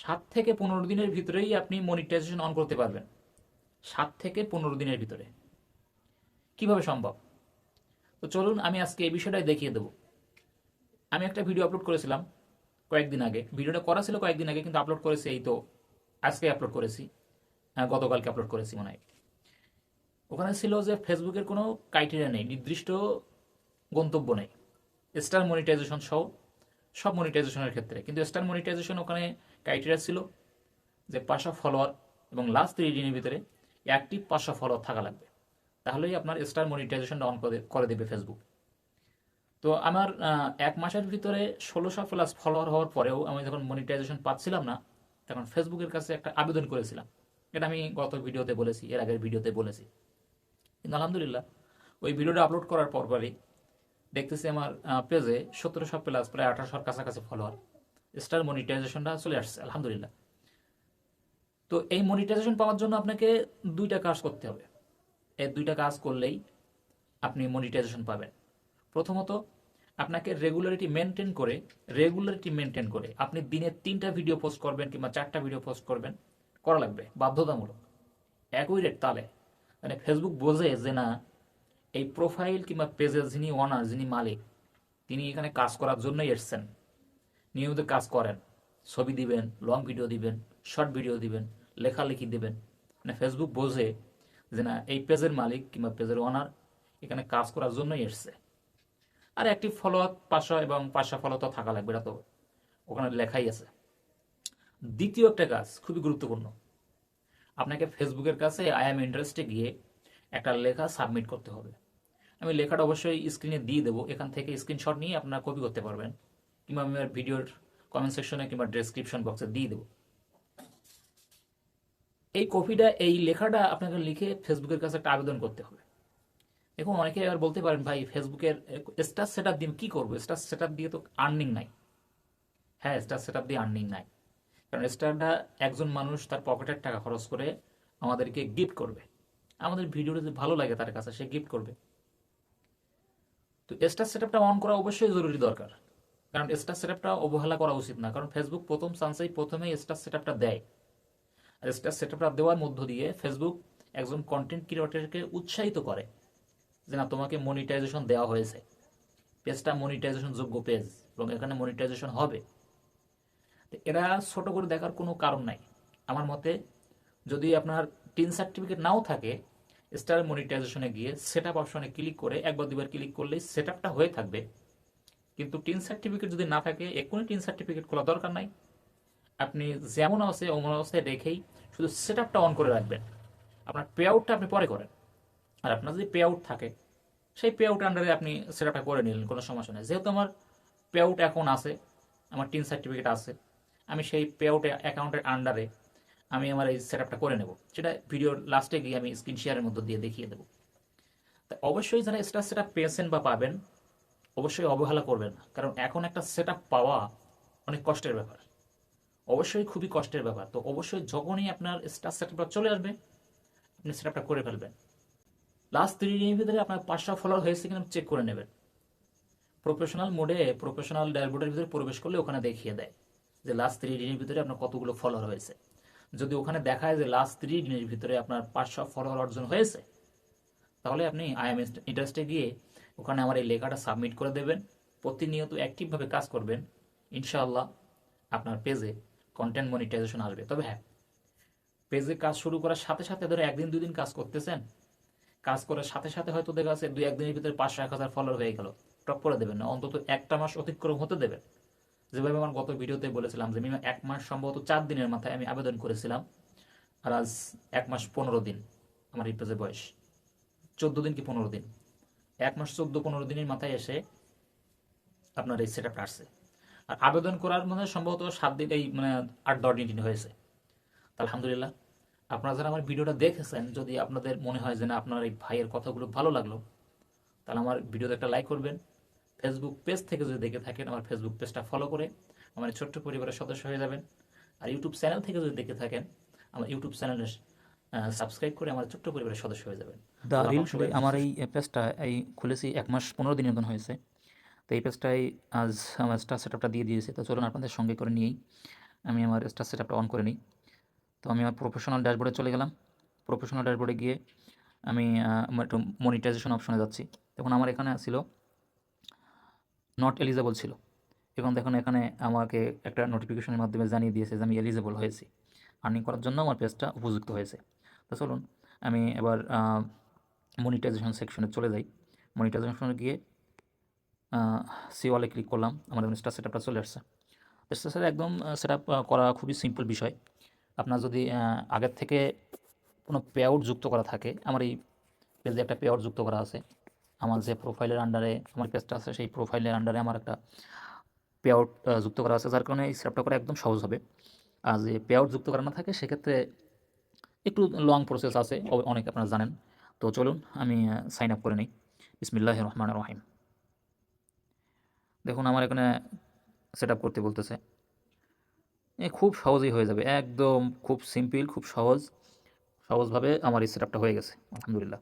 সাত থেকে পনেরো দিনের ভিতরেই আপনি মনিটাইজেশন অন করতে পারবেন। সাত থেকে পনেরো দিনের ভিতরে। কীভাবে সম্ভব? তো চলুন আমি আজকে এই বিষয়টাই দেখিয়ে দেবো। আমি একটা ভিডিও আপলোড করেছিলাম কয়েকদিন আগে। ভিডিওটা করা ছিল কয়েকদিন আগে, কিন্তু আপলোড করেছি এই তো আজকে আপলোড করেছি। গতকালকে আপলোড করেছি মনে হয়। ওখানে ছিল যে ফেসবুকের কোনো ক্রাইটেরিয়া নেই, নির্দিষ্ট গন্তব্য নেই। স্টার মনিটাইজেশন সহ সব মনিটাইজেশনের ক্ষেত্রে। কিন্তু স্টার মনিটাইজেশন ওখানে ক্রাইটেরিয়া ছিল যে পাঁচশো ফলোয়ার এবং লাস্ট থ্রি দিনের ভিতরে অ্যাক্টিভ পাঁচশো ফলোয়ার থাকা লাগবে। তাহলেই আপনার স্টার মনিটাইজেশনটা অন করে দেবে ফেসবুক তো আমার এক মাসের ভিতরে ষোলোশো প্লাস ফলোয়ার হওয়ার পরেও আমি যখন মনিটাইজেশন পাচ্ছিলাম না, তখন ফেসবুকের কাছে একটা আবেদন করেছিলাম। এটা আমি গত ভিডিওতে বলেছি, এর আগের ভিডিওতে বলেছি। কিন্তু আলহামদুলিল্লাহ, ওই ভিডিওটা আপলোড করার পর পরই দেখতেছি আমার পেজে সতেরোশো প্লাস প্রায় আঠারোশোর কাছাকাছি ফলোয়ার স্টার মনিটাইজেশনটা চলে আসছে, আলহামদুলিল্লাহ। তো এই মনিটাইজেশন পাওয়ার জন্য আপনাকে দুইটা কাজ করতে হবে। এই দুইটা কাজ করলেই আপনি মনিটাইজেশন পাবেন। প্রথমত, আপনাকে রেগুলারিটি মেনটেন করে রেগুলারিটি মেনটেন করে আপনি দিনে তিনটা ভিডিও পোস্ট করবেন কিংবা চারটা ভিডিও পোস্ট করবেন, করা লাগবে, বাধ্যতামূলক। একই রেট তালে। মানে ফেসবুক বোঝে যে না, এই প্রোফাইল কিংবা পেজের যিনি ওনার যিনি মালিক, তিনি এখানে কাজ করার জন্যই এসছেন। নিয়মিত কাজ করেন। ছবি দিবেন লং ভিডিও দিবেন শর্ট ভিডিও দিবেন, লেখালেখি দিবেন। মানে ফেসবুক বোঝে যে না, এই পেজের মালিক কিংবা পেজের ওনার এখানে কাজ করার জন্যই এসছে। আর একটি ফলোয়ার পাঁচশো এবং পাঁচশো ফলো তো থাকা লাগবে, এটা তো ওখানে লেখাই আছে। দ্বিতীয় একটা কাজ খুবই গুরুত্বপূর্ণ। আপনাকে ফেসবুকের কাছে আই এম ইন্টারেস্টে গিয়ে একটা লেখা সাবমিট করতে হবে। আমি লেখাটা অবশ্যই স্ক্রিনে দিয়ে দেবো, এখান থেকে স্ক্রিনশট নিয়ে আপনারা কপি করতে পারবেন। কিংবা আমি আমার ভিডিওর কমেন্ট সেকশনে কিংবা ডেসক্রিপশন বক্সে দিয়ে দেবো। এই কপিটা, এই লেখাটা আপনাকে লিখে ফেসবুকের কাছে একটা আবেদন করতে হবে। দেখুন, অনেকে এবার বলতে পারেন, ভাই ফেসবুকের স্টার সেট আপ দিয়ে কি করব? স্টার সেট আপ দিয়ে তো আর্নিং নাই। হ্যাঁ স্টার সেট আপ দিয়ে আর্নিং নাই। কারণ স্টারটা একজন মানুষ তার পকেটের টাকা খরচ করে আমাদেরকে গিফট করবে। আমাদের ভিডিওটা যদি ভালো লাগে তার কাছে, সে গিফট করবে। তো স্টার সেট আপটা অন করা অবশ্যই জরুরি দরকার। কারণ স্টার সেট আপটা অবহেলা করা উচিত না। কারণ ফেসবুক প্রথম চান্সেই প্রথমেই স্টার সেট আপটা দেয়। আর স্টার সেট আপটা দেওয়ার মধ্য দিয়ে ফেসবুক একজন কন্টেন্ট ক্রিয়েটরকে উৎসাহিত করে যে, না, তোমাকে মনিটাইজেশন দেওয়া হয়েছে। পেজটা মনিটাইজেশন যোগ্য পেজ এবং এখানে মনিটাইজেশন হবে। তো এরা ছোট করে দেখার কোনো কারণ নাই। আমার মতে, যদি আপনার টিন সার্টিফিকেট নাও থাকে স্টার মনিটাইজেশনে গিয়ে সেট আপ অপশনে ক্লিক করে, একবার দুবার ক্লিক করলেই সেট আপটা হয়ে থাকবে। কিন্তু টিন সার্টিফিকেট যদি না থাকে, এক্ষুনি টিন সার্টিফিকেট খোলা দরকার নাই। আপনি যেমন আছে অমন অবস্থায় রেখেই শুধু সেট আপটা অন করে রাখবেন। আপনার পে আউটটা আপনি পরে করেন। আর আপনার যদি পে আউট থাকে, সেই পে আউট আন্ডারে আপনি সেট আপটা করে নিলেন, কোনো সমস্যা নেই। যেহেতু আমার পে আউট এখন আছে, আমার টিন সার্টিফিকেট আছে, আমি সেই পে আউট অ্যাকাউন্টের আন্ডারে আমি আমার এই সেট আপটা করে নেব। সেটা ভিডিওর লাস্টে গিয়ে আমি স্ক্রিন শেয়ারের মধ্যে দিয়ে দেখিয়ে দেবো। তা অবশ্যই যারা স্টার সেট আপ পেয়েছেন বা পাবেন অবশ্যই অবহেলা করবেন কারণ এখন একটা সেট পাওয়া অনেক কষ্টের ব্যাপার। অবশ্যই খুবই কষ্টের ব্যাপার। তো অবশ্যই যখনই আপনার স্টার সেট চলে আসবে, আপনি সেট করে ফেলবেন। লাস্ট থ্রি দিনের ভিতরে আপনার পাঁচশো ফলোয়ার হয়েছে কিনা চেক করে নেবেন। প্রফেশনাল মোডে প্রফেশনাল ড্যাশবোর্ডের ভিতরে প্রবেশ করলে ওখানে দেখিয়ে দেয় যে লাস্ট থ্রি দিনের ভিতরে আপনার কতগুলো ফলোয়ার হয়েছে। যদি ওখানে দেখায় যে লাস্ট থ্রি দিনের ভিতরে আপনার পাঁচশো ফলোয়ার অর্জন হয়েছে, তাহলে আপনি আইএম ইন্টারেস্টে গিয়ে ওখানে আমার এই লেখাটা সাবমিট করে দেবেন। প্রতিনিয়ত অ্যাক্টিভভাবে কাজ করবেন। ইনশাআল্লাহ আপনার পেজে কন্টেন্ট মনিটাইজেশন আসবে। তবে হ্যাঁ পেজে কাজ শুরু করার সাথে সাথে ধরো একদিন দুই দিন কাজ করতেছেন। কাজ করার সাথে সাথে হয়তো দেখা যাচ্ছে দুই, একদিনের ভিতরে পাঁচশো এক হাজার ফলোয়ার হয়ে গেল। টপ করে দেবেন না, অন্তত একটা মাস অতিক্রম হতে দেবেন। যেভাবে আমার গত ভিডিওতে বলেছিলাম যে মিনিমাম এক মাস সম্ভবত চার দিনের মাথায় আমি আবেদন করেছিলাম। আর আজ এক মাস পনেরো দিন আমার এই পেজে বয়স। চোদ্দ দিন কি পনেরো দিন? এক মাস চোদ্দ, পনেরো দিনের মাথায় এসে আপনার এই সেট আসছে। আর আবেদন করার মধ্যে সম্ভবত সাত দিন এই মানে আট, দশ দিন হয়েছে। তা আলহামদুলিল্লাহ, আপনারা যারা আমার ভিডিওটা দেখেছেন, যদি আপনাদের মনে হয় যে না, আপনার এই ভাইয়ের কথাগুলো ভালো লাগল, তাহলে আমার ভিডিওতে একটা লাইক করবেন। ফেসবুক পেজ থেকে যদি দেখে থাকেন, আমার ফেসবুক পেজটা ফলো করে আমার ছোট্ট পরিবারের সদস্য হয়ে যাবেন। আর ইউটিউব চ্যানেল থেকে যদি দেখে থাকেন, আমার ইউটিউব চ্যানেলে সাবস্ক্রাইব করে আমার ছোট্ট পরিবারের সদস্য হয়ে যাবেন। সবাই আমার এই পেজটা এই খুলেছি এক মাস পনেরো দিনের মতন হয়েছে। তো এই পেজটাই আজ আমার স্টার সেটআপটা দিয়ে দিয়েছে। তো চলুন আপনাদের সঙ্গে করে নিয়েই আমি আমার স্টার সেটআপটা অন করে নিই। তো আমি আমার প্রফেশনাল ড্যাশবোর্ডে চলে গেলাম। প্রফেশনাল ড্যাশবোর্ডে গিয়ে আমি আমার একটু মনিটাইজেশন অপশনে যাচ্ছি। তখন আমার এখানে ছিল নট এলিজেবল ছিল। এবং দেখুন এখানে আমাকে একটা নোটিফিকেশনের মাধ্যমে জানিয়ে দিয়েছে যে আমি এলিজেবল হয়েছি। আর্নিং করার জন্য আমার পেজটা উপযুক্ত হয়েছে। তো চলুন, আমি এবার মনিটাইজেশন সেকশনে চলে যাই। মনিটাইজেশনে গিয়ে সি ওয়ালে ক্লিক করলাম আমার স্টার সেট আপটা চলে আসছে। স্টার সেট একদম সেট আপ করা খুবই সিম্পল বিষয়। আপনার যদি আগের থেকে কোনো পে আউট যুক্ত করা থাকে, আমার এই পেজে একটা পে আউট যুক্ত করা আছে। আমার যে প্রোফাইলের আন্ডারে আমার পেজটা আছে, সেই প্রোফাইলের আন্ডারে আমার একটা পে আউট যুক্ত করা আছে। যার কারণে এই সেটআপটা করা একদম সহজ হবে। আর যে পে আউট যুক্ত করা না থাকে, সেক্ষেত্রে একটু লং প্রসেস আছে অনেক আপনারা জানেন। তো চলুন, আমি সাইন আপ করে নিই। বিসমিল্লাহ রহমান রহিম। দেখুন, আমার এখানে সেট করতে বলতেছে। এ খুব সহজেই হয়ে যাবে। একদম খুব সিম্পল খুব সহজ। সহজভাবে আমার এই সেট হয়ে গেছে, আলহামদুলিল্লাহ।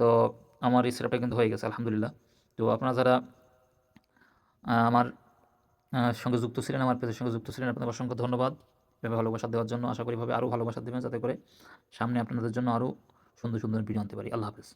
তো আমার এই সেট কিন্তু হয়ে গেছে, আলহামদুলিল্লাহ। তো আপনারা যারা আমার সঙ্গে যুক্ত ছিলেন, আমার পেজের সঙ্গে যুক্ত ছিলেন, আপনাদের অসংখ্য ধন্যবাদ। এভাবে ভালোবাসা দেওয়ার জন্য আশা করি ভাবে আরও ভালোবাসা দেবেন, যাতে করে সামনে আপনাদের জন্য আরও সুন্দর সুন্দর ভিডিও আনতে পারি। আল্লাহ হাফেজ।